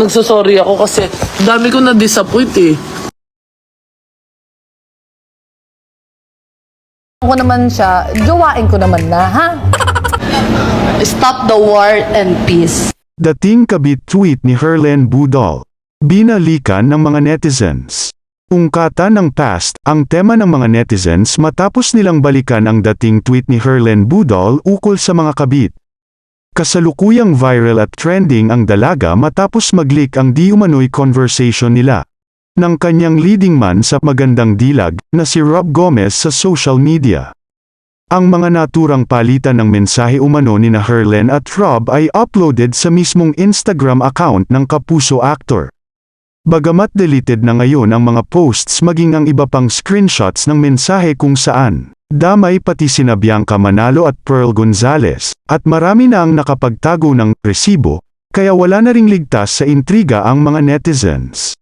nagsasorry ako kasi dami ko na-disappoint eh. ko naman siya, jowain ko naman na, ha? Stop the war and peace. Dating kabit tweet ni Herlen Budol. Binalikan ng mga netizens. Ungkata ng past, ang tema ng mga netizens matapos nilang balikan ang dating tweet ni Herlen Budol ukol sa mga kabit. Kasalukuyang viral at trending ang dalaga matapos mag-leak ang di umano'y conversation nila ng kanyang leading man sa magandang dilag na si Rob Gomez sa social media. Ang mga naturang palitan ng mensahe umano ni na Herlen at Rob ay uploaded sa mismong Instagram account ng Kapuso actor. Bagamat deleted na ngayon ang mga posts maging ang iba pang screenshots ng mensahe kung saan, damay pati sina Bianca Manalo at Pearl Gonzalez, at marami na ang nakapagtago ng resibo, kaya wala na ring ligtas sa intriga ang mga netizens.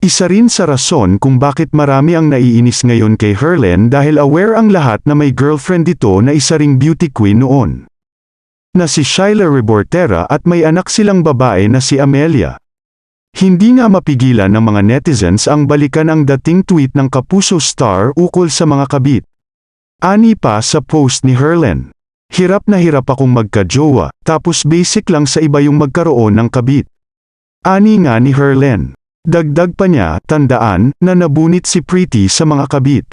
Isa rin sa rason kung bakit marami ang naiinis ngayon kay Herlen dahil aware ang lahat na may girlfriend ito na isa ring beauty queen noon. Na si Shyla Rebortera at may anak silang babae na si Amelia. Hindi nga mapigilan ng mga netizens ang balikan ang dating tweet ng Kapuso Star ukol sa mga kabit. Ani pa sa post ni Herlen. Hirap na hirap akong magka-jowa, tapos basic lang sa iba yung magkaroon ng kabit. Ani nga ni Herlen. Dagdag pa niya, tandaan, na nabunit si Pretty sa mga kabit.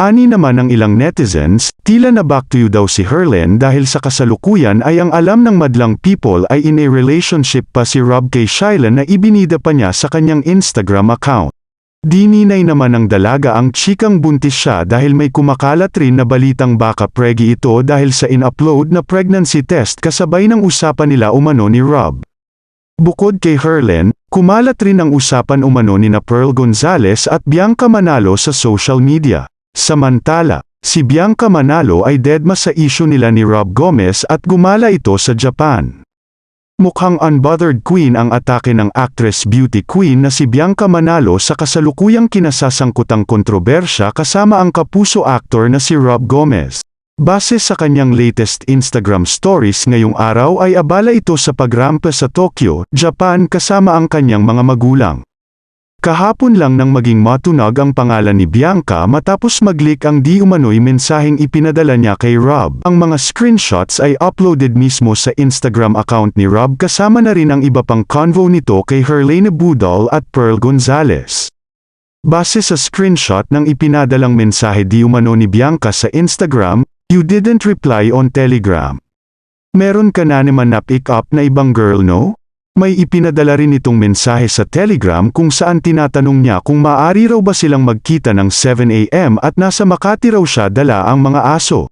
Ani naman ng ilang netizens, tila na back to you daw si Herlen dahil sa kasalukuyan ay ang alam ng madlang people ay in a relationship pa si Rob kay Shyla na ibinida pa niya sa kanyang Instagram account. Dininay naman ng dalaga ang chikang buntis siya dahil may kumakalat rin na balitang baka pregi ito dahil sa in-upload na pregnancy test kasabay ng usapan nila umano ni Rob. Bukod kay Herlen, kumalat rin ang usapan umano ni na Pearl Gonzalez at Bianca Manalo sa social media. Samantala, si Bianca Manalo ay deadma sa issue nila ni Rob Gomez at gumala ito sa Japan. Mukhang unbothered queen ang atake ng actress beauty queen na si Bianca Manalo sa kasalukuyang kinasasangkutang kontrobersya kasama ang kapuso actor na si Rob Gomez. Base sa kanyang latest Instagram stories ngayong araw ay abala ito sa pagrampa sa Tokyo, Japan kasama ang kanyang mga magulang. Kahapon lang nang maging matunog ang pangalan ni Bianca matapos mag-leak ang di umano'y mensaheng ipinadala niya kay Rob. Ang mga screenshots ay uploaded mismo sa Instagram account ni Rob kasama na rin ang iba pang convo nito kay Herlene Budol at Pearl Gonzalez. Base sa screenshot ng ipinadalang mensahe di umano ni Bianca sa Instagram, You didn't reply on Telegram. Meron ka na naman na pick up na ibang girl no? May ipinadala rin itong mensahe sa Telegram kung saan tinatanong niya kung maaari raw ba silang magkita ng 7am at nasa Makati raw siya dala ang mga aso.